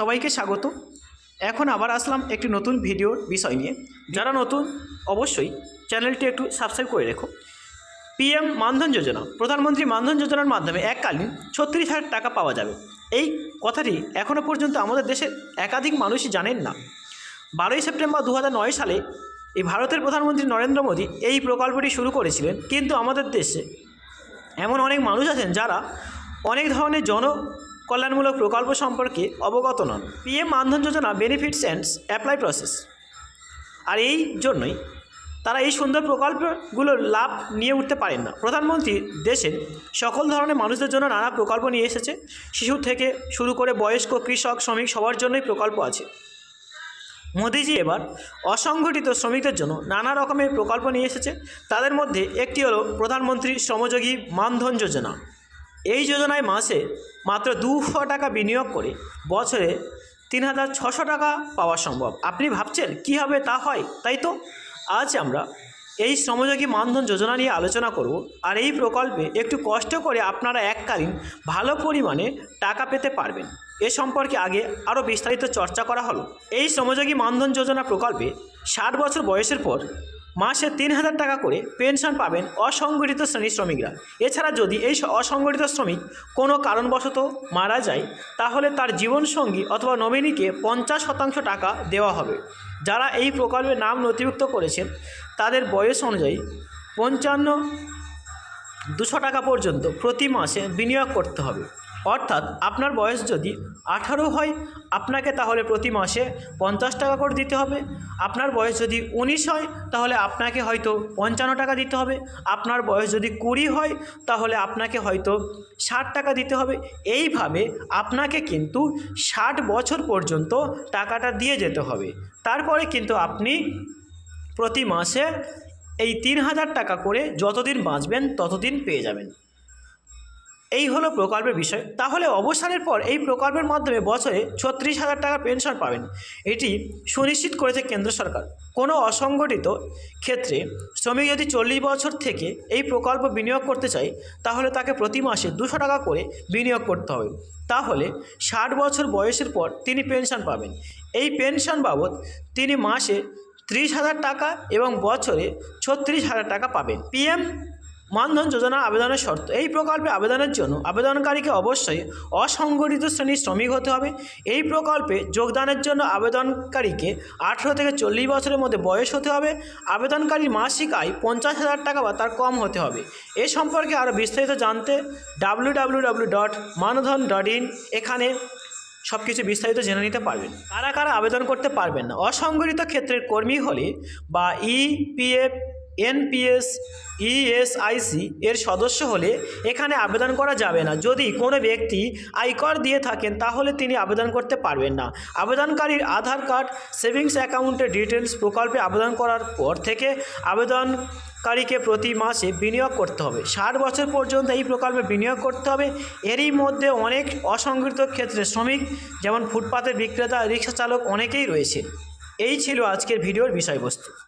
সবাইকে স্বাগত। এখন আবার আসলাম একটি নতুন ভিডিওর বিষয় নিয়ে। যারা নতুন, অবশ্যই চ্যানেলটি একটু সাবস্ক্রাইব করে রেখো। পিএম মানধন যোজনা, প্রধানমন্ত্রী মানধন যোজনার মাধ্যমে এককালীন ছত্রিশ হাজার টাকা পাওয়া যাবে। এই কথাটি এখনও পর্যন্ত আমাদের দেশের একাধিক মানুষই জানেন না। বারোই সেপ্টেম্বর দু সালে এই ভারতের প্রধানমন্ত্রী নরেন্দ্র মোদী এই প্রকল্পটি শুরু করেছিলেন, কিন্তু আমাদের দেশে এমন অনেক মানুষ আছেন যারা অনেক ধরনের জন কল্যাণমূলক প্রকল্প সম্পর্কে অবগত নন। PM Mandhan Yojana benefits and apply process আর এই জন্যই তারা এই সুন্দর প্রকল্পগুলোর লাভ নিয়ে উঠতে পারেন না। প্রধানমন্ত্রী দেশের সকল ধরনের মানুষদের জন্য নানা প্রকল্প নিয়ে এসেছে। শিশু থেকে শুরু করে বয়স্ক, কৃষক, শ্রমিক সবার জন্যই প্রকল্প আছে। মোদিজি এবার অসংগঠিত শ্রমিকদের জন্য নানা রকমের প্রকল্প নিয়ে এসেছে। তাদের মধ্যে একটি হলো প্রধানমন্ত্রী শ্রমযোগী মানধন যোজনা। এই যোজনায় মাসে মাত্র দুশো টাকা বিনিয়োগ করে বছরে তিন হাজার ছশো টাকা পাওয়া সম্ভব। আপনি ভাবছেন, কী হবে তা হয়, তাই তো? আজ আমরা এই শ্রমযোগী মানধন যোজনা নিয়ে আলোচনা করব আর এই প্রকল্পে একটু কষ্ট করে আপনারা এককালীন ভালো পরিমাণে টাকা পেতে পারবেন। এ সম্পর্কে আগে আরও বিস্তারিত চর্চা করা হলো। এই শ্রমযোগী মানধন যোজনা প্রকল্পে ষাট বছর বয়সের পর মাসে তিন হাজার টাকা করে পেনশন পাবেন অসংগঠিত শ্রেণির শ্রমিকরা। এছাড়া যদি এই অসংগঠিত শ্রমিক কোনো কারণবশত মারা যায়, তাহলে তার জীবনসঙ্গী অথবা নমিনীকে পঞ্চাশ শতাংশ টাকা দেওয়া হবে। যারা এই প্রকল্পে নাম নথিভুক্ত করেছেন, তাদের বয়স অনুযায়ী পঞ্চান্ন দুশো টাকা পর্যন্ত প্রতি মাসে বিনিয়োগ করতে হবে। অর্থাৎ আপনার বয়স যদি আঠারো হয়, আপনাকে তাহলে প্রতি মাসে পঞ্চাশ টাকা করে দিতে হবে। আপনার বয়স যদি উনিশ হয়, তাহলে আপনাকে হয়তো পঞ্চান্ন টাকা দিতে হবে। আপনার বয়স যদি কুড়ি হয়, তাহলে আপনাকে হয়তো ষাট টাকা দিতে হবে। এইভাবে আপনাকে কিন্তু ষাট বছর পর্যন্ত টাকাটা দিয়ে যেতে হবে। তারপরে কিন্তু আপনি প্রতি মাসে এই তিন হাজার টাকা করে যতদিন বাঁচবেন, ততদিন পেয়ে যাবেন। এই হলো প্রকল্পের বিষয়। তাহলে অবসানের পর এই প্রকল্পের মাধ্যমে বছরে ছত্রিশ হাজার টাকা পেনশন পাবেন। এটি সুনিশ্চিত করেছে কেন্দ্র সরকার। কোনো অসংগঠিত ক্ষেত্রে শ্রমিক যদি চল্লিশ বছর থেকে এই প্রকল্প বিনিয়োগ করতে চায়, তাহলে তাকে প্রতি মাসে দুশো টাকা করে বিনিয়োগ করতে হবে। তাহলে ষাট বছর বয়সের পর তিনি পেনশন পাবেন। এই পেনশন বাবদ তিনি মাসে ত্রিশ হাজার টাকা এবং বছরে ছত্রিশ হাজার টাকা পাবেন। পিএম মানধন যোজনা আবেদনের শর্ত। এই প্রকল্পে আবেদনের জন্য আবেদনকারীকে অবশ্যই অসংগঠিত শ্রেণির শ্রমিক হতে হবে। এই প্রকল্পে যোগদানের জন্য আবেদনকারীকে আঠেরো থেকে চল্লিশ বছরের মধ্যে বয়স হতে হবে। আবেদনকারীর মাসিক আয় পঞ্চাশ হাজার টাকা বা তার কম হতে হবে। এ সম্পর্কে আরও বিস্তারিত জানতে ডাব্লিউ ডাব্লিউ ডট মানধন এখানে সব কিছু বিস্তারিত জেনে নিতে পারবেন। কারা কারা আবেদন করতে পারবেন না? অসংগঠিত ক্ষেত্রের কর্মী হলে বা ইপিএফ এনপিএস, ইএসআইসি এর সদস্য হলে এখানে আবেদন করা যাবে না। যদি কোনো ব্যক্তি আয়কর দিয়ে থাকেন, তাহলে তিনি আবেদন করতে পারবেন না। আবেদনকারীর আধার কার্ড, সেভিংস অ্যাকাউন্টের ডিটেলস প্রকল্পে আবেদন করার পর থেকে আবেদনকারীকে প্রতি মাসে বিনিয়োগ করতে হবে। ষাট বছর পর্যন্ত এই প্রকল্পে বিনিয়োগ করতে হবে। এরই মধ্যে অনেক অসংগঠিত ক্ষেত্রে শ্রমিক, যেমন ফুটপাতের বিক্রেতা রিক্সা চালক অনেকেই রয়েছে। এই ছিল আজকের ভিডিওর বিষয়বস্তু।